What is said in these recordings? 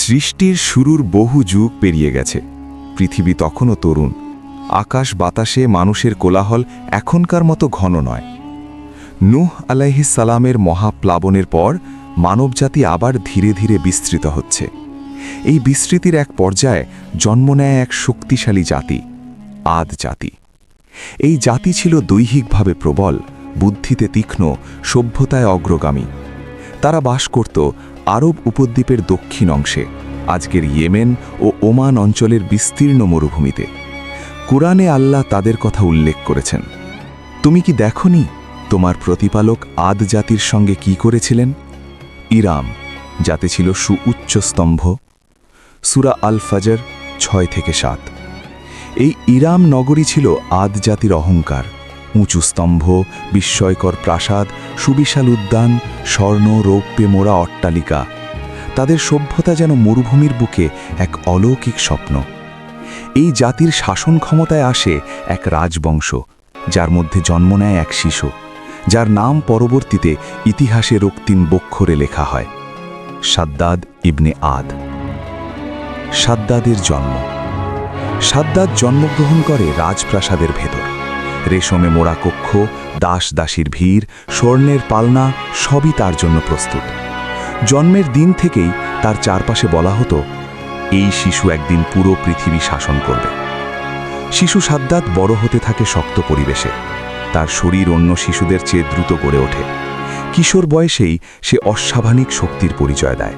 সৃষ্টির শুরুর বহু যুগ পেরিয়ে গেছে। পৃথিবী তখনও তরুণ। আকাশ বাতাসে মানুষের কোলাহল এখনকার মতো ঘন নয়। নূহ আলাইহিস সালামের মহাপ্লাবনের পর মানবজাতি আবার ধীরে ধীরে বিস্তৃত হচ্ছে। এই বিস্তৃতির এক পর্যায়ে জন্ম নেয় এক শক্তিশালী জাতি, আদ জাতি। এই জাতি ছিল দৈহিকভাবে প্রবল, বুদ্ধিতে তীক্ষ্ণ, সভ্যতায় অগ্রগামী। তারা বাস করত আরব উপদ্বীপের দক্ষিণ অংশে, আজকের ইয়েমেন ও ওমান অঞ্চলের বিস্তীর্ণ মরুভূমিতে। কুরআনে আল্লাহ তাদের কথা উল্লেখ করেছেন। তুমি কি দেখনি তোমার প্রতিপালক আদ জাতির সঙ্গে কি করেছিলেন? ইরাম, যাতে ছিল সুউচ্চ স্তম্ভ। সুরা আল ফাজর ছয় থেকে সাত। এই ইরাম নগরী ছিল আদ জাতির অহংকার। উঁচু স্তম্ভ, বিস্ময়কর প্রাসাদ, সুবিশাল উদ্যান, স্বর্ণ, রৌপ্যে মোড়া অট্টালিকা। তাদের সভ্যতা যেন মরুভূমির বুকে এক অলৌকিক স্বপ্ন। এই জাতির শাসন ক্ষমতায় আসে এক রাজবংশ, যার মধ্যে জন্ম নেয় এক শিশু, যার নাম পরবর্তীতে ইতিহাসে রক্তিম বক্ষরে লেখা হয়, সাদ্দাদ ইবনে আদ। সাদ্দাদের জন্ম। সাদ্দাদ জন্মগ্রহণ করে রাজপ্রাসাদের ভেতর। রেশমে মোড়া কক্ষ, দাস দাসীর ভিড়, স্বর্ণের পালনা, সবই তার জন্য প্রস্তুত। জন্মের দিন থেকেই তার চারপাশে বলা হতো, এই শিশু একদিন পুরো পৃথিবী শাসন করবে। শিশু সাদ্দাত বড় হতে থাকে শক্ত পরিবেশে। তার শরীর অন্য শিশুদের চেয়ে দ্রুত গড়ে ওঠে। কিশোর বয়সেই সে অস্বাভাবিক শক্তির পরিচয় দেয়।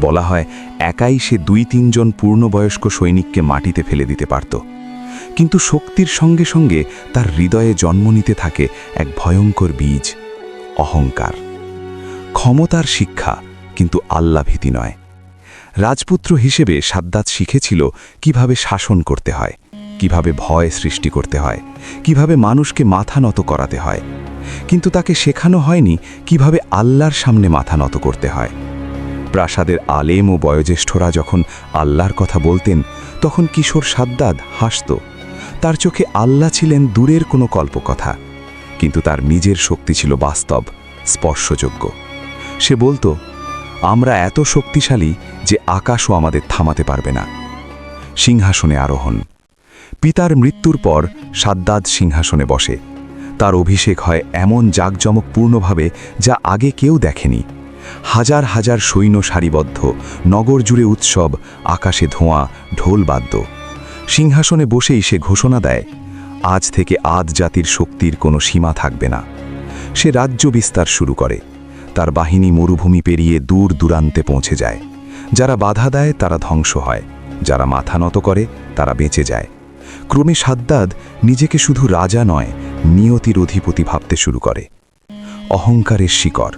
বলা হয়, একাই সে দুই তিনজন পূর্ণবয়স্ক সৈনিককে মাটিতে ফেলে দিতে পারত। কিন্তু শক্তির সঙ্গে সঙ্গে তার হৃদয়ে জন্ম নিতে থাকে এক ভয়ঙ্কর বীজ, অহংকার। ক্ষমতার শিক্ষা কিন্তু আল্লাহ ভীতি নয়। রাজপুত্র হিসেবে সাদ্দাত শিখেছিল কীভাবে শাসন করতে হয়, কীভাবে ভয় সৃষ্টি করতে হয়, কীভাবে মানুষকে মাথা নত করাতে হয়। কিন্তু তাকে শেখানো হয়নি কীভাবে আল্লাহর সামনে মাথা নত করতে হয়। প্রাসাদের আলেম ও বয়োজ্যেষ্ঠরা যখন আল্লাহর কথা বলতেন, তখন কিশোর সাদ্দাদ হাসত। তার চোখে আল্লাহ ছিলেন দূরের কোনো কল্পকথা, কিন্তু তার নিজের শক্তি ছিল বাস্তব, স্পর্শযোগ্য। সে বলতো, আমরা এত শক্তিশালী যে আকাশও আমাদের থামাতে পারবে না। সিংহাসনে আরোহণ। পিতার মৃত্যুর পর সাদ্দাদ সিংহাসনে বসে। তার অভিষেক হয় এমন জাঁকজমকপূর্ণভাবে যা আগে কেউ দেখেনি। হাজার হাজার সৈন্য সারিবদ্ধ নগর জুড়ে উৎসব, আকাশে ধোঁয়া, ঢোল বাদ্য। সিংহাসনে বসেই সে ঘোষণা দেয়, আজ থেকে আদ জাতির শক্তির কোনো সীমা থাকবে না। সে রাজ্য বিস্তার শুরু করে। তার বাহিনী মরুভূমি পেরিয়ে দূর দূরান্তে পৌঁছে যায়। যারা বাধা দেয়, তারা ধ্বংস হয়। যারা মাথা নত করে, তারা বেঁচে যায়। ক্রমে সাদ্দাদ নিজেকে শুধু রাজা নয়, নিয়তির অধিপতি ভাবতে শুরু করে। অহংকারের শিকড়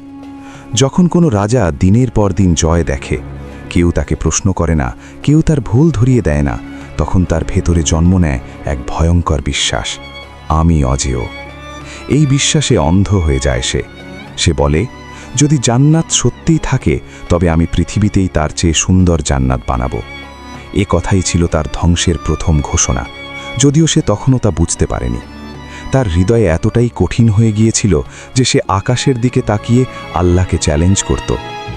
যখন কোনো রাজা দিনের পর দিন জয় দেখে, কেউ তাকে প্রশ্ন করে না, কেউ তার ভুল ধরিয়ে দেয় না তখন তার ভেতরে জন্ম নেয় এক ভয়ঙ্কর বিশ্বাস, আমি অজেয়। এই বিশ্বাসে অন্ধ হয়ে যায় সে। সে বলে, যদি জান্নাত সত্যিই থাকে, তবে আমি পৃথিবীতেই তার চেয়ে সুন্দর জান্নাত বানাবো। এ কথাই ছিল তার ধ্বংসের প্রথম ঘোষণা, যদিও সে তখনও তা বুঝতে পারেনি। তার হৃদয়ে এতটাই কঠিন হয়ে গিয়েছিল যে সে আকাশের দিকে তাকিয়ে আল্লাহকে চ্যালেঞ্জ করত,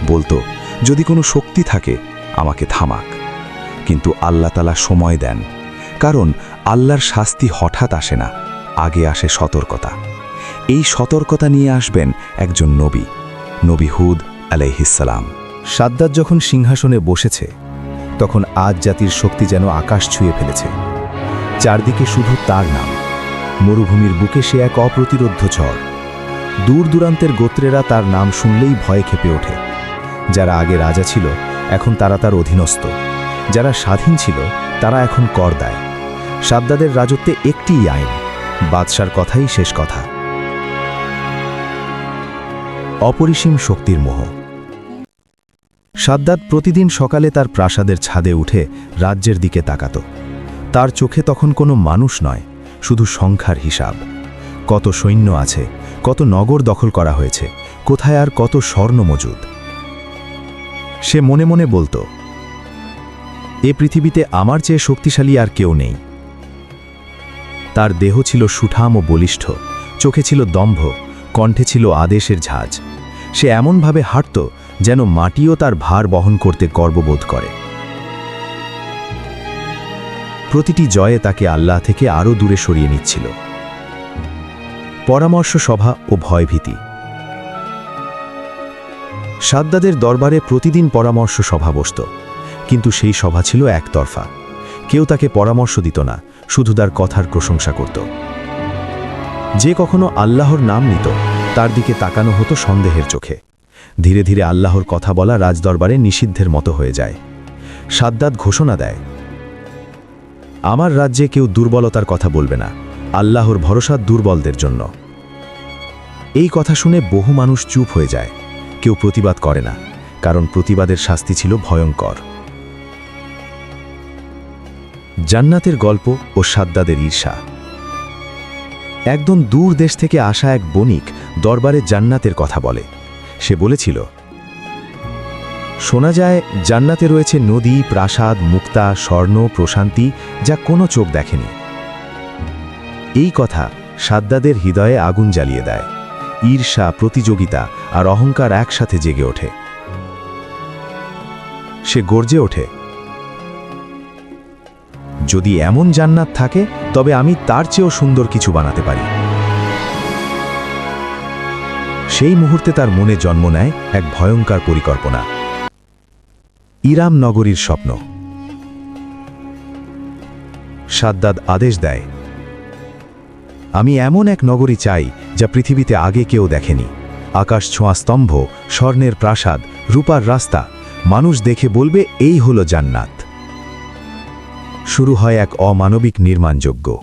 বলতো, যদি কোনো শক্তি থাকে, আমাকে থামাক। কিন্তু আল্লাহ তালা সময় দেন, কারণ আল্লাহর শাস্তি হঠাৎ আসে না, আগে আসে সতর্কতা। এই সতর্কতা নিয়ে আসবেন একজন নবী নবী হুদ আলাইহিসালাম সাদ্দাত যখন সিংহাসনে বসেছে, তখন আজ জাতির শক্তি যেন আকাশ ছুঁয়ে ফেলেছে। চারদিকে শুধু তার নাম, মরুভূমির বুকে সে এক অপ্রতিরোধ্য ঝড়। দূর দূরান্তের গোত্রেরা তার নাম শুনলেই ভয়ে খেপে ওঠে। যারা আগে রাজা ছিল, এখন তারা তার অধীনস্থ। যারা স্বাধীন ছিল, তারা এখন কর দেয়। সাদ্দাদের রাজত্বে একটিই আইন, বাদশার কথাই শেষ কথা। অপরিসীম শক্তির মোহ। সাদ্দাত প্রতিদিন সকালে তার প্রাসাদের ছাদে উঠে রাজ্যের দিকে তাকাত। তার চোখে তখন কোনো মানুষ নয়, শুধু সংখ্যার হিসাব। কত সৈন্য আছে, কত নগর দখল করা হয়েছে, কোথায় আর কত স্বর্ণ মজুদ? সে মনে মনে বলতো এ পৃথিবীতে আমার চেয়ে শক্তিশালী আর কেউ নেই। তার দেহ ছিল সুঠাম ও বলিষ্ঠ, চোখে ছিল দম্ভ, কণ্ঠে ছিল আদেশের ঝাঁজ। সে এমনভাবে হাঁটত যেন মাটিও তার ভার বহন করতে গর্ববোধ করে। প্রতিটি জয়ে তাকে আল্লাহ থেকে আরও দূরে সরিয়ে নিচ্ছিল। পরামর্শ সভা ও ভয়ভীতি। সাদ্দাদের দরবারে প্রতিদিন পরামর্শ সভা বসত। কিন্তু সেই সভা ছিল একতরফা। কেউ তাকে পরামর্শ দিত না, শুধু তার কথার প্রশংসা করত। যে কখনো আল্লাহর নাম নিত, তার দিকে তাকানো হতো সন্দেহের চোখে। ধীরে ধীরে আল্লাহর কথা বলা রাজদরবারে নিষিদ্ধের মতো হয়ে যায়। সাদ্দাদ ঘোষণা দেয়, আমার রাজ্যে কেউ দুর্বলতার কথা বলবে না। আল্লাহর ভরসা দুর্বলদের জন্য। এই কথা শুনে বহু মানুষ চুপ হয়ে যায়। কেউ প্রতিবাদ করে না, কারণ প্রতিবাদের শাস্তি ছিল ভয়ঙ্কর। জান্নাতের গল্প ও সাদ্দাদের ঈর্ষা। একদম দূর দেশ থেকে আসা এক বণিক দরবারে জান্নাতের কথা বলে। সে বলেছিল, শোনা যায়, জান্নাতে রয়েছে নদী, প্রাসাদ, মুক্তা, স্বর্ণ, প্রশান্তি, যা কোনো চোখ দেখেনি। এই কথা সাদ্দাদের হৃদয়ে আগুন জ্বালিয়ে দেয়। ঈর্ষা, প্রতিযোগিতা আর অহংকার একসাথে জেগে ওঠে। সে গর্জে ওঠে যদি এমন জান্নাত থাকে, তবে আমি তার চেয়েও সুন্দর কিছু বানাতে পারি। সেই মুহূর্তে তার মনে জন্ম নেয় এক ভয়ঙ্কর পরিকল্পনা। ইরাম নগরীর স্বপ্ন। সাদ্দাদ আদেশ দেয়, আমি এমন এক নগরী চাই, যা পৃথিবীতে আগে কেউ দেখেনি। আকাশ ছোঁয়া স্তম্ভ, স্বর্ণের প্রাসাদ, রূপার রাস্তা। মানুষ দেখে বলবে, এই হলো জান্নাত। শুরু হয় এক অমানবিক নির্মাণযোগ্য।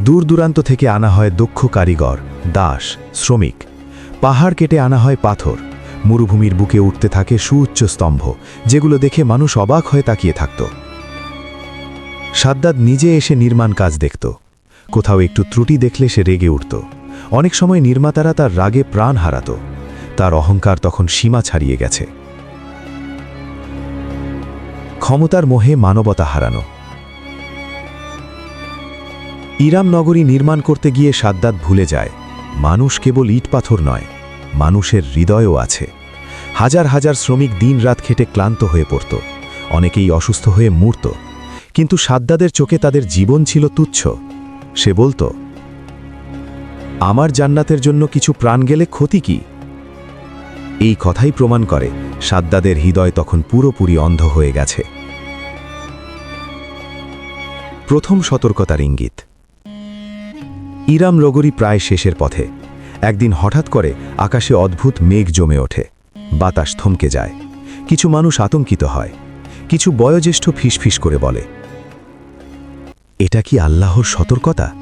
দূর দূরান্ত থেকে আনা হয় দক্ষ কারিগর, দাস, শ্রমিক। পাহাড় কেটে আনা হয় পাথর। মরুভূমির বুকে উঠতে থাকে সুউচ্চ স্তম্ভ, যেগুলো দেখে মানুষ অবাক হয়ে তাকিয়ে থাকত। সাদ্দাদ নিজে এসে নির্মাণ কাজ দেখত। কোথাও একটু ত্রুটি দেখলে সে রেগে উঠত। অনেক সময় নির্মাতারা তার রাগে প্রাণ হারাত। তার অহংকার তখন সীমা ছাড়িয়ে গেছে। ক্ষমতার মোহে মানবতা হারানো। ইরাম নগরী নির্মাণ করতে গিয়ে সাদ্দাত ভুলে যায়, মানুষ কেবল ইট পাথর নয়, মানুষের হৃদয়ও আছে। হাজার হাজার শ্রমিক দিনরাত খেটে ক্লান্ত হয়ে পড়ত, অনেকেই অসুস্থ হয়ে মূর্ত, কিন্তু সাদ্দাদের চোখে তাদের জীবন ছিল তুচ্ছ। সে বলতো, আমার জান্নাতের জন্য কিছু প্রাণ গেলে ক্ষতি কি? এই কথাই প্রমাণ করে সাদ্দাদের হৃদয় তখন পুরোপুরি অন্ধ হয়ে গেছে। প্রথম সতর্কতার ইঙ্গিত। ইরাম রগরি প্রায় শেষের পথে। একদিন হঠাৎ করে আকাশে অদ্ভুত মেঘ জমে ওঠে। বাতাস থমকে যায়। কিছু মানুষ আতঙ্কিত হয়। কিছু বয়োজ্যেষ্ঠ ফিসফিস করে বলে, এটা কি আল্লাহর সতর্কতা?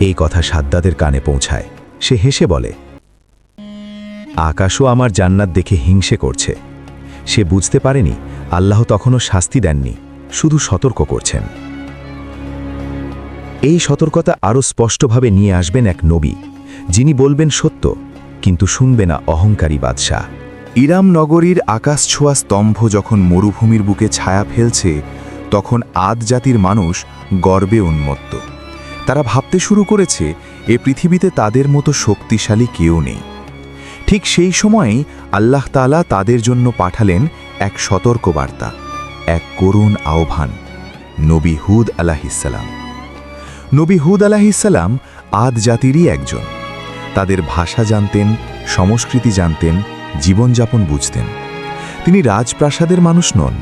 এই কথা সাদ্দাদের কানে পৌঁছায়। সে হেসে বলে আকাশও আমার জান্নাত দেখে হিংসে করছে। সে বুঝতে পারেনি, আল্লাহ তখনও শাস্তি দেননি, শুধু সতর্ক করছেন। এই সতর্কতা আরও স্পষ্টভাবে নিয়ে আসবেন এক নবী, যিনি বলবেন সত্য, কিন্তু শুনবে না অহংকারী বাদশাহ। ইরাম নগরীর আকাশ ছোঁয়া স্তম্ভ যখন মরুভূমির বুকে ছায়া ফেলছে, তখন আদ জাতির মানুষ গর্বে উন্মত্ত। তারা ভাবতে শুরু করেছে, এ পৃথিবীতে তাদের মতো শক্তিশালী কেউ নেই। ঠিক সেই সময়েই আল্লাহ তালা তাদের জন্য পাঠালেন এক সতর্ক বার্তা এক করুণ আহ্বান, নবী হুদ আলাহিসাল্লাম নবী হুদ আলাহিসাল্লাম আদ জাতিরই একজন। তাদের ভাষা জানতেন, সংস্কৃতি জানতেন, জীবনযাপন বুঝতেন। তিনি রাজপ্রাসাদের মানুষ নন,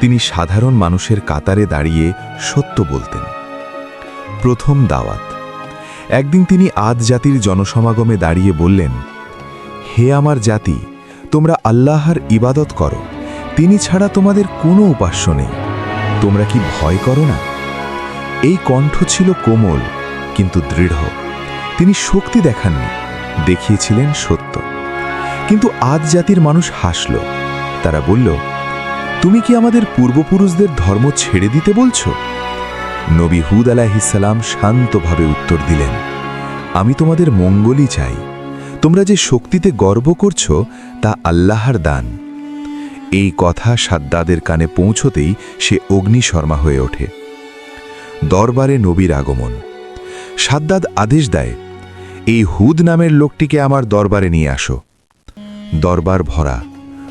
তিনি সাধারণ মানুষের কাতারে দাঁড়িয়ে সত্য বলতেন। প্রথম দাওয়াত। একদিন তিনি আদ জাতির জনসমাগমে দাঁড়িয়ে বললেন হে আমার জাতি, তোমরা আল্লাহর ইবাদত করো। তিনি ছাড়া তোমাদের কোনো উপাস্য নেই। তোমরা কি ভয় করো না? এই কণ্ঠ ছিল কোমল, কিন্তু দৃঢ়। তিনি শক্তি দেখাননি, দেখিয়েছিলেন সত্য। কিন্তু আজ জাতির মানুষ হাসল। তারা বলল, তুমি কি আমাদের পূর্বপুরুষদের ধর্ম ছেড়ে দিতে বলছো? নবী হুদ আলাহিসাল্লাম শান্তভাবে উত্তর দিলেন, আমি তোমাদের মঙ্গলই চাই। তোমরা যে শক্তিতে গর্ব করছ, তা আল্লাহর দান। এই কথা সাদ্দাদের কানে পৌঁছতেই সে অগ্নিশর্মা হয়ে ওঠে। দরবারে নবীর আগমন। সাদ্দাদ আদেশ দেয়, এই হুদ নামের লোকটিকে আমার দরবারে নিয়ে আসো। দরবার ভরা,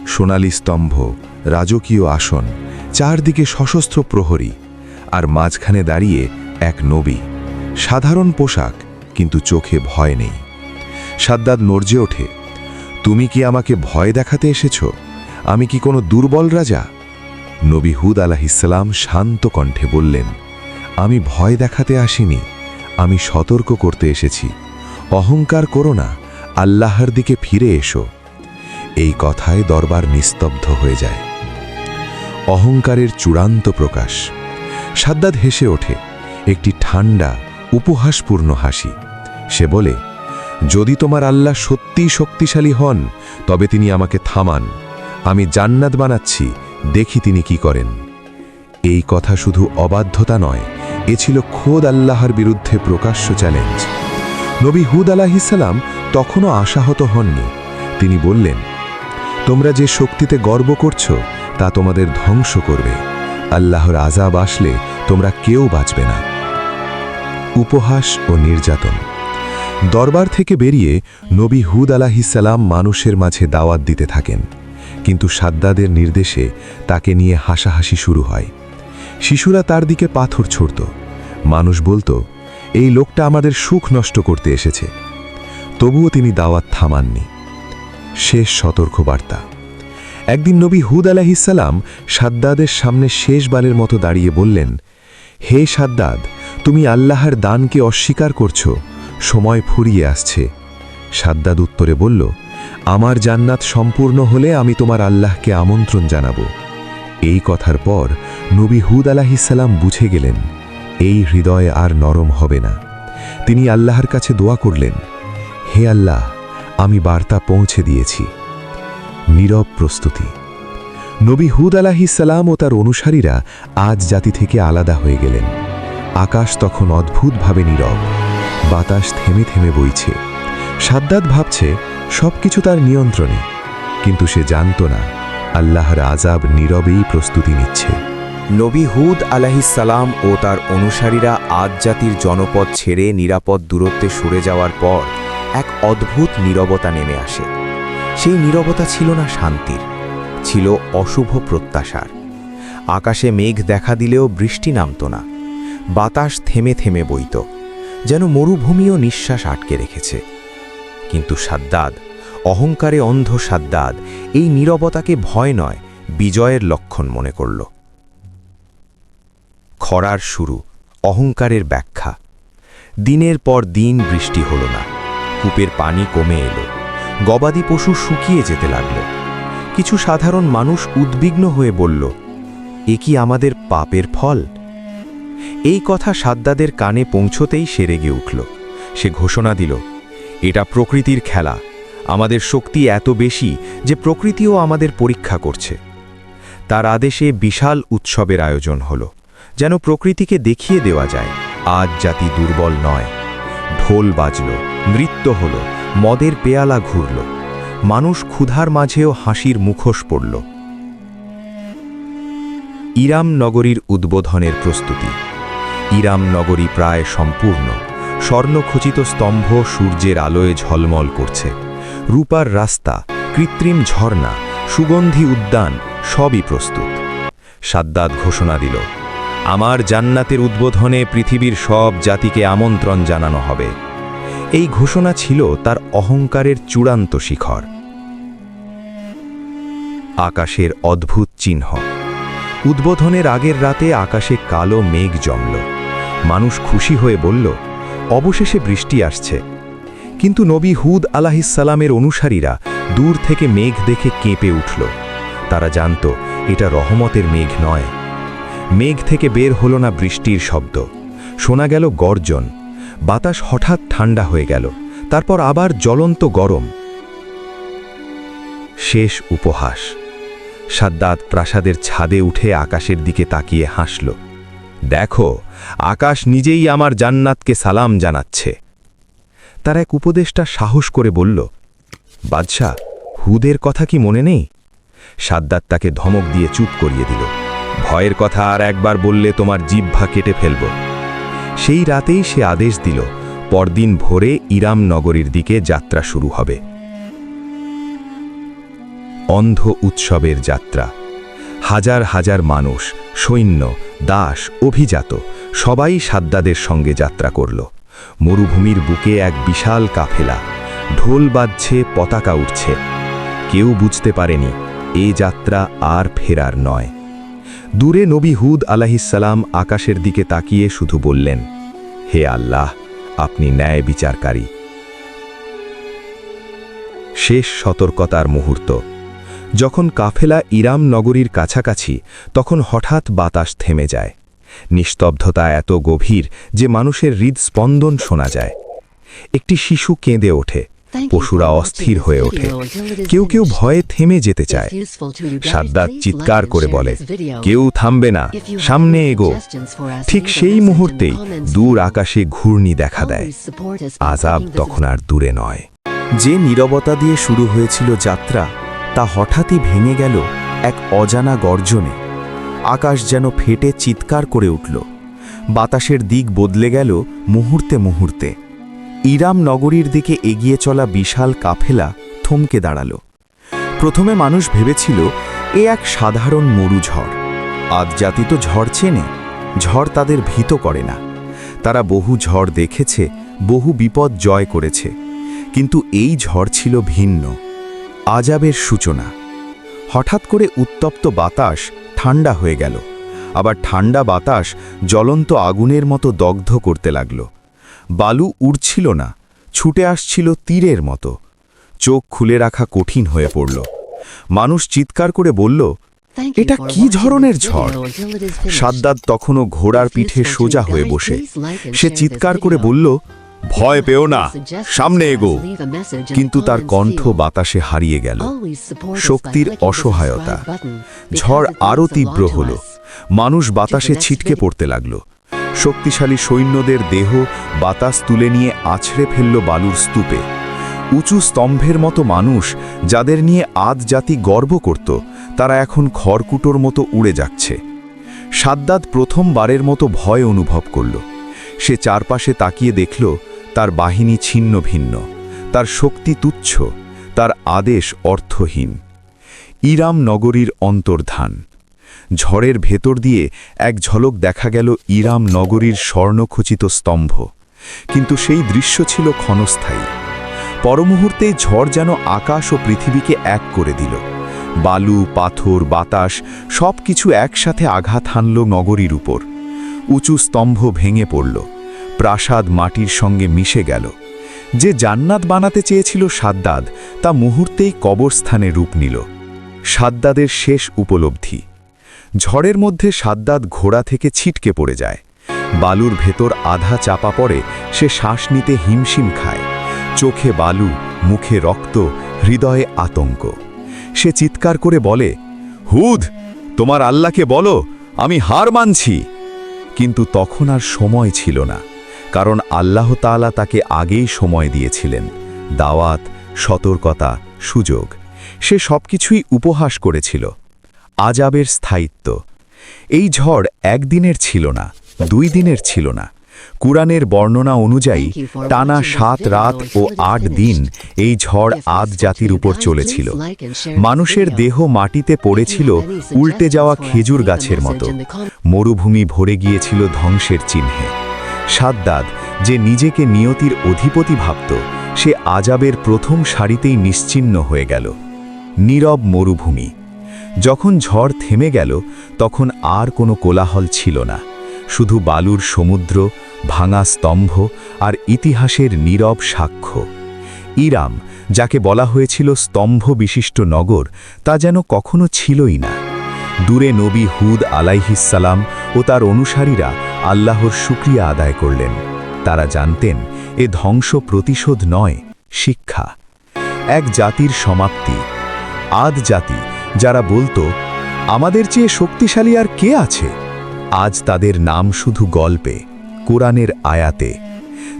সোনালী স্তম্ভ, রাজকীয় আসন, চারদিকে সশস্ত্র প্রহরী, আর মাঝখানে দাঁড়িয়ে এক নবী। সাধারণ পোশাক, কিন্তু চোখে ভয় নেই। সাদ্দাদ নর্জে ওঠে। তুমি কি আমাকে ভয় দেখাতে এসেছ? আমি কি কোনো দুর্বল রাজা? নবী হুদ আলাহিসাল্লাম শান্ত কণ্ঠে বললেন, আমি ভয় দেখাতে আসিনি, আমি সতর্ক করতে এসেছি। অহংকার করো না, আল্লাহর দিকে ফিরে এসো। এই কথায় দরবার নিস্তব্ধ হয়ে যায়। অহংকারের চূড়ান্ত প্রকাশ। সাদ্দাদ হেসে ওঠে, একটি ঠান্ডা উপহাসপূর্ণ হাসি। সে বলে যদি তোমার আল্লাহ সত্যিই শক্তিশালী হন, তবে তিনি আমাকে থামান। আমি জান্নাত বানাচ্ছি, দেখি তিনি কি করেন। এই কথা শুধু অবাধ্যতা নয়, এ ছিল খোদ আল্লাহর বিরুদ্ধে প্রকাশ্য চ্যালেঞ্জ। নবী হুদ আলাহিসাল্লাম তখনও আশাহত হননি। তিনি বললেন, তোমরা যে শক্তিতে গর্ব করছ, তা তোমাদের ধ্বংস করবে। আল্লাহর আজাব আসলে তোমরা কেউ বাঁচবে না। উপহাস ও নির্যাতন। দরবার থেকে বেরিয়ে নবী হুদ আলাহিসাল্লাম মানুষের মাঝে দাওয়াত দিতে থাকেন। কিন্তু সাদ্দাদের নির্দেশে তাকে নিয়ে হাসাহাসি শুরু হয়। শিশুরা তার দিকে পাথর ছুড়ত। মানুষ বলতো, এই লোকটা আমাদের সুখ নষ্ট করতে এসেছে। তবুও তিনি দাওয়াত থামাননি। শেষ সতর্কবার্তা। একদিন নবী হুদ আলাহিসাল্লাম সাদ্দাদের সামনে শেষবারের মতো দাঁড়িয়ে বললেন, হে সাদ্দাদ, তুমি আল্লাহর দানকে অস্বীকার করছ। সময় ফুরিয়ে আসছে। সাদ্দাদ উত্তরে বলল, আমার জান্নাত সম্পূর্ণ হলে আমি তোমার আল্লাহকে আমন্ত্রণ জানাব। এই কথার পর নবী হুদ আলাহিসাল্লাম বুঝে গেলেন, এই হৃদয় আর নরম হবে না। তিনি আল্লাহর কাছে দোয়া করলেন, হে আল্লাহ, আমি বার্তা পৌঁছে দিয়েছি। নীরব প্রস্তুতি। নবী হুদ আলাহিসাল্লাম ও তার অনুসারীরা আজ জাতি থেকে আলাদা হয়ে গেলেন। আকাশ তখন অদ্ভুতভাবে নীরব। বাতাস থেমে থেমে বইছে। সাদ্দাত ভাবছে, সবকিছু তার নিয়ন্ত্রণে। কিন্তু সে জানত না, আল্লাহর আজাব নীরবেই প্রস্তুতি নিচ্ছে। নবী হুদ আলাহিসাল্লাম ও তার অনুসারীরা আজ জাতির জনপদ ছেড়ে নিরাপদ দূরত্বে সরে যাওয়ার পর এক অদ্ভুত নীরবতা নেমে আসে। সেই নীরবতা ছিল না শান্তির, ছিল অশুভ প্রত্যাশার। আকাশে মেঘ দেখা দিলেও বৃষ্টি নামত না, বাতাস থেমে থেমে বইত। যেন মরুভূমিও নিঃশ্বাস আটকে রেখেছে। কিন্তু সাদ্দাদ, অহংকারে অন্ধ সাদ্দাদ, এই নীরবতাকে ভয় নয়, বিজয়ের লক্ষণ মনে করল। খরার শুরু, অহংকারের ব্যাখ্যা। দিনের পর দিন বৃষ্টি হল না, কূপের পানি কমে এলো, গবাদি পশু শুকিয়ে যেতে লাগল। কিছু সাধারণ মানুষ উদ্বিগ্ন হয়ে বলল, এ কি আমাদের পাপের ফল? এই কথা সাদ্দাদের কানে পৌঁছতেই সে রেগে উঠল। সে ঘোষণা দিল, এটা প্রকৃতির খেলা। আমাদের শক্তি এত বেশি যে প্রকৃতিও আমাদের পরীক্ষা করছে। তার আদেশে বিশাল উৎসবের আয়োজন হল, যেন প্রকৃতিকে দেখিয়ে দেওয়া যায়, আজ জাতি দুর্বল নয়। ঢোল বাজল, নৃত্য হল, মদের পেয়ালা ঘুরল। মানুষ ক্ষুধার মাঝেও হাসির মুখোশ পড়ল। ইরাম নগরীর উদ্বোধনের প্রস্তুতি। ইরাম নগরী প্রায় সম্পূর্ণ। স্বর্ণখচিত স্তম্ভ সূর্যের আলোয় ঝলমল করছে। রূপার রাস্তা, কৃত্রিম ঝর্ণা, সুগন্ধি উদ্যান সবই প্রস্তুত। সাদ্দাত ঘোষণা দিল, আমার জান্নাতের উদ্বোধনে পৃথিবীর সব জাতিকে আমন্ত্রণ জানানো হবে। এই ঘোষণা ছিল তার অহংকারের চূড়ান্ত শিখর। আকাশের অদ্ভুত চিহ্ন। উদ্বোধনের আগের রাতে আকাশে কালো মেঘ জমল। মানুষ খুশি হয়ে বলল, অবশেষে বৃষ্টি আসছে। কিন্তু নবী হুদ আলাহিসাল্লামের অনুসারীরা দূর থেকে মেঘ দেখে কেঁপে উঠল। তারা জানত, এটা রহমতের মেঘ নয়। মেঘ থেকে বের হল না বৃষ্টির শব্দ। শোনা গেল গর্জন। বাতাস হঠাৎ ঠান্ডা হয়ে গেল। তারপর আবার জ্বলন্ত গরম। শেষ উপহাস। সাদ্দাত প্রাসাদের ছাদে উঠে আকাশের দিকে তাকিয়ে হাসল। দেখো, আকাশ নিজেই আমার জান্নাতকে সালাম জানাচ্ছে। তার এক উপদেশটা সাহস করে বলল, বাদশাহ, হুদের কথা কি মনে নেই? সাদ্দাত তাকে ধমক দিয়ে চুপ করিয়ে দিল। ভয়ের কথা আর একবার বললে তোমার জিহ্বা কেটে ফেলব। সেই রাতেই সে আদেশ দিল, পরদিন ভোরে ইরাম নগরীর দিকে যাত্রা শুরু হবে। অন্ধ উৎসবের যাত্রা। হাজার হাজার মানুষ সৈন্য, দাস, অভিজাত, সবাই সাদ্দাদের সঙ্গে যাত্রা করল। মরুভূমির বুকে এক বিশাল কাফেলা, ঢোল বাজছে, পতাকা উঠছে কেউ বুঝতে পারেনি, এ যাত্রা আর ফেরার নয়। দূরে নবী হুদ আলাহিসাল্লাম আকাশের দিকে তাকিয়ে শুধু বললেন, হে আল্লাহ, আপনি ন্যায় বিচারকারী। শেষ সতর্কতার মুহূর্ত। যখন কাফেলা ইরাম নগরীর কাছাকাছি তখন হঠাৎ বাতাস থেমে যায়। নিস্তব্ধতা এত গভীর যে মানুষের হৃদস্পন্দন শোনা যায়। একটি শিশু কেঁদে ওঠে। পশুরা অস্থির হয়ে ওঠে। কেউ কেউ ভয়ে থেমে যেতে চায়। সাদ্দাত চিৎকার করে বলে কেউ থামবে না। সামনে এগো। ঠিক সেই মুহূর্তেই দূর আকাশে ঘূর্ণি দেখা দেয়। আজাব তখন আর দূরে নয়। যে নীরবতা দিয়ে শুরু হয়েছিল যাত্রা তা হঠাৎই ভেঙে গেল এক অজানা গর্জনে। আকাশ যেন ফেটে চিৎকার করে উঠল। বাতাসের দিক বদলে গেল মুহূর্তে মুহূর্তে। ইরাম নগরীর দিকে এগিয়ে চলা বিশাল কাফেলা থমকে দাঁড়াল। প্রথমে মানুষ ভেবেছিল, এ এক সাধারণ মরু ঝড়। আজ জাতি তো ঝড় চেনে, ঝড় তাদের ভীত করে না। তারা বহু ঝড় দেখেছে, বহু বিপদ জয় করেছে। কিন্তু এই ঝড় ছিল ভিন্ন। আজাবের সূচনা। হঠাৎ করে উত্তপ্ত বাতাস ঠান্ডা হয়ে গেল। আবার ঠান্ডা বাতাস জ্বলন্ত আগুনের মতো দগ্ধ করতে লাগল। বালু উড়ছিল না ছুটে আসছিল তীরের মতো। চোখ খুলে রাখা কঠিন হয়ে পড়ল। মানুষ চিৎকার করে বলল এটা কি ধরনের ঝড়? সাদ্দাদ তখনও ঘোড়ার পিঠে সোজা হয়ে বসে। সে চিৎকার করে বলল ভয় পেও না সামনে এগো। কিন্তু তার কণ্ঠ বাতাসে হারিয়ে গেল। শক্তির অসহায়তা। ঝড় আরও তীব্র হল। মানুষ বাতাসে ছিটকে পড়তে লাগল। শক্তিশালী সৈন্যদের দেহ বাতাস তুলে নিয়ে আছড়ে ফেলল বালুর স্তূপে। উঁচু স্তম্ভের মতো মানুষ যাদের নিয়ে আদ জাতি গর্ব করত তারা এখন খড়কুটোর মতো উড়ে যাচ্ছে। সাদ্দাদ প্রথমবারের মতো ভয় অনুভব করল। সে চারপাশে তাকিয়ে দেখল তার বাহিনী ছিন্ন ভিন্ন, তার শক্তি তুচ্ছ, তার আদেশ অর্থহীন। ইরাম নগরীর অন্তর্ধান। ঝড়ের ভেতর দিয়ে এক ঝলক দেখা গেল ইরাম নগরীর স্বর্ণখচিত স্তম্ভ, কিন্তু সেই দৃশ্য ছিল ক্ষণস্থায়ী। পরমুহূর্তেই ঝড় যেন আকাশ ও পৃথিবীকে এক করে দিল। বালু, পাথর, বাতাস সব কিছু একসাথে আঘাত হানল নগরীর উপর। উঁচু স্তম্ভ ভেঙে পড়ল। প্রাসাদ মাটির সঙ্গে মিশে গেল। যে জান্নাত বানাতে চেয়েছিল সাদ্দাদ, তা মুহূর্তেই কবরস্থানে রূপ নিল। সাদ্দাদের শেষ উপলব্ধি। ঝড়ের মধ্যে সাদ্দাদ ঘোড়া থেকে ছিটকে পড়ে যায়। বালুর ভেতর আধা চাপা পড়ে, সে শ্বাস নিতে হিমশিম খায়। চোখে বালু, মুখে রক্ত, হৃদয়ে আতঙ্ক। সে চিৎকার করে বলে, হুদ, তোমার আল্লাহকে বলো, আমি হার মানছি। কিন্তু তখন আর সময় ছিল না, কারণ আল্লাহ তালা তাকে আগেই সময় দিয়েছিলেন। দাওয়াত, সতর্কতা, সুযোগ, সে সব কিছুই উপহাস করেছিল। আজাবের স্থায়িত্ব। এই ঝড় একদিনের ছিল না, দুই দিনের ছিল না। কুরআনের বর্ণনা অনুযায়ী টানা সাত রাত ও আট দিন এই ঝড় আদ জাতির উপর চলেছিল। মানুষের দেহ মাটিতে পড়েছিল উল্টে যাওয়া খেজুর গাছের মতো। মরুভূমি ভরে গিয়েছিল ধ্বংসের চিহ্নে। সাদ্দাদ যে নিজেকে নিয়তির অধিপতি ভাবত সে আজাবের প্রথম সারিতেই নিশ্চিন্ন হয়ে গেল। নীরব মরুভূমি। যখন ঝড় থেমে গেল তখন আর কোনো কোলাহল ছিল না। শুধু বালুর সমুদ্র ভাঙা স্তম্ভ আর ইতিহাসের নীরব সাক্ষ্য। ইরাম, যাকে বলা হয়েছিল স্তম্ভ বিশিষ্ট নগর, তা যেন কখনো ছিলই না। দূরে নবী হুদ আলাইহিসালাম ও তার অনুসারীরা আল্লাহর শুক্রিয়া আদায় করলেন। তারা জানতেন, এ ধ্বংস প্রতিশোধ নয়, শিক্ষা। এক জাতির সমাপ্তি। আদ জাতি, যারা বলতো, আমাদের চেয়ে শক্তিশালী আর কে আছে? আজ তাদের নাম শুধু গল্পে। কোরআনের আয়াতে।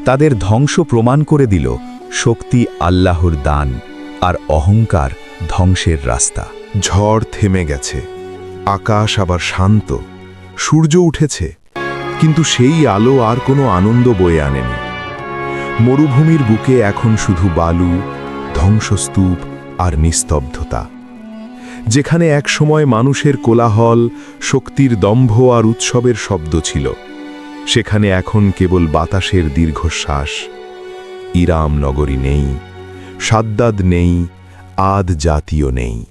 তাদের ধ্বংস প্রমাণ করে দিল শক্তি আল্লাহর দান আর অহংকার ধ্বংসের রাস্তা। ঝড় থেমে গেছে, আকাশ আবার শান্ত, সূর্য উঠেছে, কিন্তু সেই আলো আর কোনো আনন্দ বয়ে আনেনি। মরুভূমির বুকে এখন শুধু বালু, ধ্বংসস্তূপ আর নিস্তব্ধতা। যেখানে একসময় মানুষের কোলাহল, শক্তির দম্ভ আর উৎসবের শব্দ ছিল। সেখানে এখন কেবল বাতাসের দীর্ঘশ্বাস। ইরাম নগরী নেই, সাদ্দাদ নেই, আদ জাতীয় নেই।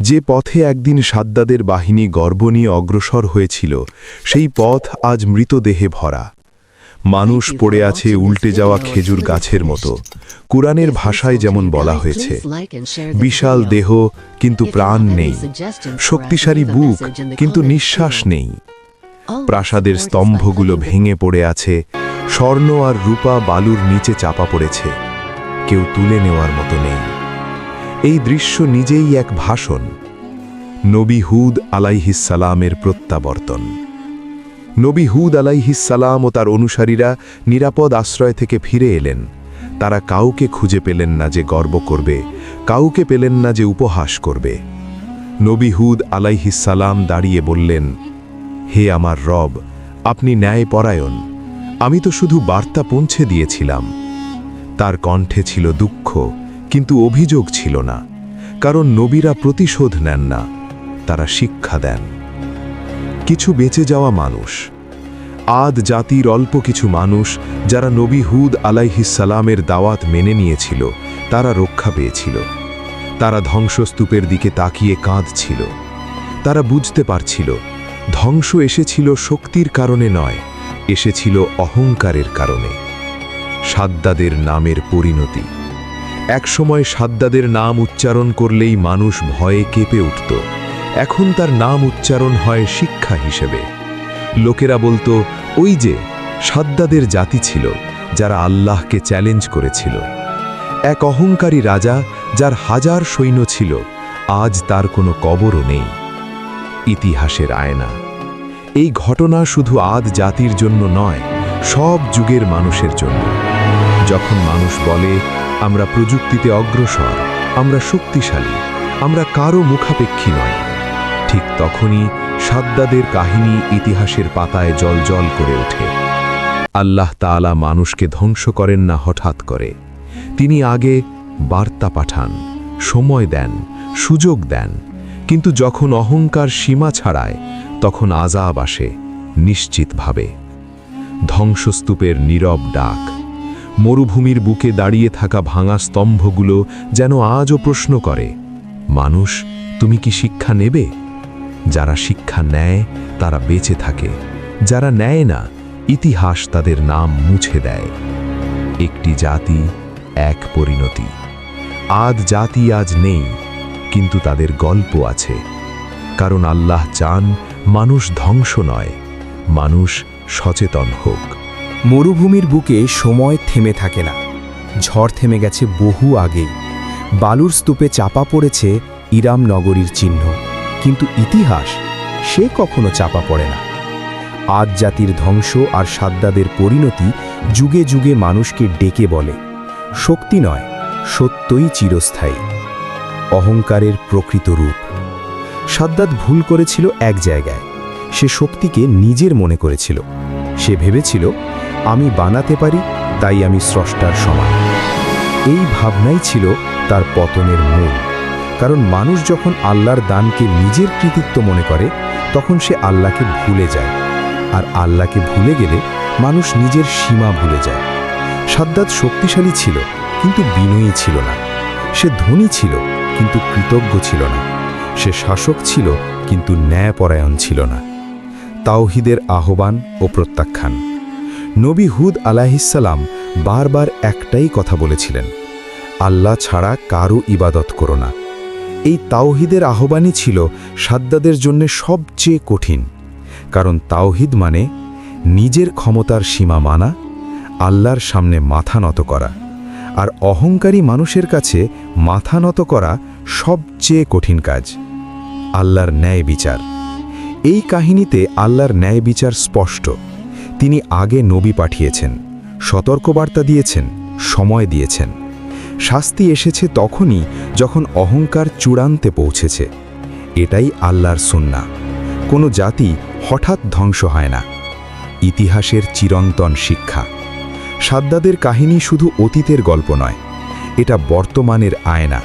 যে পথে একদিন সাদ্দাদের বাহিনী গর্ব নিয়ে অগ্রসর হয়েছিল, সেই পথ আজ মৃতদেহে ভরা। মানুষ পড়ে আছে উল্টে যাওয়া খেজুর গাছের মতো। কুরআনের ভাষায় যেমন বলা হয়েছে, বিশাল দেহ, কিন্তু প্রাণ নেই। শক্তিশালী বুক, কিন্তু নিঃশ্বাস নেই। প্রাসাদের স্তম্ভগুলো ভেঙে পড়ে আছে স্বর্ণ আর রূপা বালুর নিচে চাপা পড়েছে কেউ তুলে নেওয়ার মতো নেই। এই দৃশ্য নিজেই এক ভাষণ নবী হুদ আলাইহিসালামের প্রত্যাবর্তন। নবী হুদ আলাইহিসালাম ও তার অনুসারীরা নিরাপদ আশ্রয় থেকে ফিরে এলেন। তারা কাউকে খুঁজে পেলেন না যে গর্ব করবে কাউকে পেলেন না যে উপহাস করবে। নবী হুদ আলাইহিসালাম দাঁড়িয়ে বললেন হে আমার রব, আপনি ন্যায় পরায়ণ আমি তো শুধু বার্তা পৌঁছে দিয়েছিলাম। তার কণ্ঠে ছিল দুঃখ, কিন্তু অভিযোগ ছিল না, কারণ নবীরা প্রতিশোধ নেন না, তারা শিক্ষা দেন। কিছু বেঁচে যাওয়া মানুষ, আদ জাতির অল্প কিছু মানুষ যারা নবী হুদ আলাইহিসালামের দাওয়াত মেনে নিয়েছিল, তারা রক্ষা পেয়েছিল। তারা ধ্বংসস্তূপের দিকে তাকিয়ে কাঁদছিল। তারা বুঝতে পারছিল ধ্বংস এসেছিল শক্তির কারণে নয়, এসেছিল অহংকারের কারণে। সাদ্দাদের নামের পরিণতি। একসময় সাদ্দাদের নাম উচ্চারণ করলেই মানুষ ভয়ে কেঁপে উঠত। এখন তার নাম উচ্চারণ হয় শিক্ষা হিসেবে। লোকেরা বলতো, ওই যে সাদ্দাদের জাতি ছিল, যারা আল্লাহকে চ্যালেঞ্জ করেছিল। এক অহংকারী রাজা যার হাজার সৈন্য ছিল, আজ তার কোনো কবরও নেই। ইতিহাসের আয়না। এই ঘটনা শুধু আদ জাতির জন্য নয়, সব যুগের মানুষের জন্য। যখন মানুষ বলে, আমরা প্রযুক্তিতে অগ্রসর, আমরা শক্তিশালী, আমরা কারও মুখাপেক্ষী নয়, ঠিক তখনই সাদ্দাদের কাহিনী ইতিহাসের পাতায় জল জল করে ওঠে। আল্লাহ তাআলা মানুষকে ধ্বংস করেন না হঠাৎ করে। তিনি আগে বার্তা পাঠান, সময় দেন, সুযোগ দেন, কিন্তু যখন অহংকার সীমা ছাড়ায় তখন আজাব আসে নিশ্চিতভাবে। ধ্বংসস্তূপের নীরব ডাক, মরুভূমির বুকে দাঁড়িয়ে থাকা ভাঙা স্তম্ভগুলো যেন আজও প্রশ্ন করে, মানুষ, তুমি কি শিক্ষা নেবে? যারা শিক্ষা নেয়, তারা বেঁচে থাকে, যারা নেয় না, ইতিহাস তাদের নাম মুছে দেয়। একটি জাতি, এক পরিণতি। আদ জাতি আজ নেই, কিন্তু তাদের গল্প আছে, কারণ আল্লাহ চান মানুষ ধ্বংস নয়, মানুষ সচেতন হোক। মরুভূমির বুকে সময় থেমে থাকে না। ঝড় থেমে গেছে বহু আগেই। বালুর স্তূপে চাপা পড়েছে ইরাম নগরীর চিহ্ন। কিন্তু ইতিহাস, সে কখনো চাপা পড়ে না। আজ জাতির ধ্বংস আর সাদ্দাদের পরিণতি যুগে যুগে মানুষকে ডেকে বলে, শক্তি নয়, সত্যই চিরস্থায়ী। অহংকারের প্রকৃত রূপ। সাদ্দাত ভুল করেছিল এক জায়গায়। সে শক্তিকে নিজের মনে করেছিল। সে ভেবেছিল, আমি বানাতে পারি, তাই আমি স্রষ্টার সমান। এই ভাবনাই ছিল তার পতনের মূল। কারণ মানুষ যখন আল্লাহর দানকে নিজের কৃতিত্ব মনে করে, তখন সে আল্লাহকে ভুলে যায়। আর আল্লাহকে ভুলে গেলে মানুষ নিজের সীমা ভুলে যায়। সাদ্দাত শক্তিশালী ছিল, কিন্তু বিনয়ী ছিল না। সে ধনী ছিল, কিন্তু কৃতজ্ঞ ছিল না। সে শাসক ছিল, কিন্তু ন্যায়পরায়ণ ছিল না। তাওহিদের আহ্বান ও প্রত্যাখ্যান। নবী হুদ আলাহিসাল্লাম বারবার একটাই কথা বলেছিলেন, আল্লাহ ছাড়া কারও ইবাদত করো না। এই তাওহিদের আহ্বানই ছিল সাদ্দাদের জন্য সবচেয়ে কঠিন, কারণ তাওহিদ মানে নিজের ক্ষমতার সীমা মানা, আল্লাহর সামনে মাথা নত করা। আর অহংকারী মানুষের কাছে মাথা নত করা সবচেয়ে কঠিন কাজ। আল্লাহর ন্যায় বিচার। এই কাহিনীতে আল্লাহর ন্যায় বিচার স্পষ্ট। তিনি আগে নবী পাঠিয়েছেন, সতর্কবার্তা দিয়েছেন, সময় দিয়েছেন। শাস্তি এসেছে তখনই যখন অহংকার চূড়ান্তে পৌঁছেছে। এটাই আল্লাহর সুন্না। কোনো জাতি হঠাৎ ধ্বংস হয় না। ইতিহাসের চিরন্তন শিক্ষা। সাদ্দাদের কাহিনী শুধু অতীতের গল্প নয়, এটা বর্তমানের আয়না।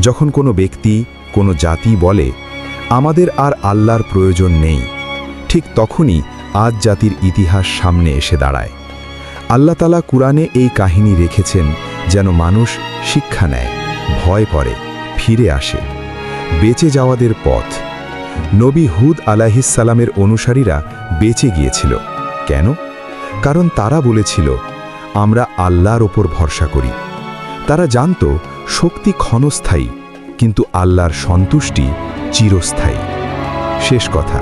যখন কোনো ব্যক্তি, কোনো জাতি বলে, আমাদের আর আল্লাহর প্রয়োজন নেই, ঠিক তখনই আজ জাতির ইতিহাস সামনে এসে দাঁড়ায়। আল্লাহ তালা কুরআনে এই কাহিনী রেখেছেন যেন মানুষ শিক্ষা নেয়, ভয় করে, ফিরে আসে। বেঁচে যাওয়াদের পথ। নবী হুদ আলাহিসাল্লামের অনুসারীরা বেঁচে গিয়েছিল। কেন? কারণ তারা বলেছিল আমরা আল্লাহর ওপর ভরসা করি। তারা জানত শক্তি ক্ষণস্থায়ী, কিন্তু আল্লাহর সন্তুষ্টি চিরস্থায়ী। শেষ কথা,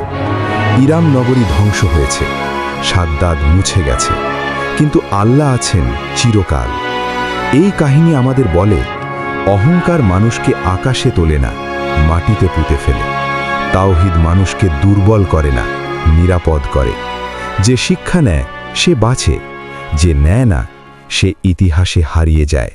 ইরাম নগরী ধ্বংস হয়েছে, সাদ্দাদ মুছে গেছে, কিন্তু আল্লাহ আছেন চিরকাল। এই কাহিনী আমাদের বলে, অহংকার মানুষকে আকাশে তোলে না, মাটিতে পুঁতে ফেলে। তাওহিদ মানুষকে দুর্বল করে না, নিরাপদ করে। যে শিক্ষা নেয়, সে বাঁচে। যে নেয় না সে ইতিহাসে হারিয়ে যায়।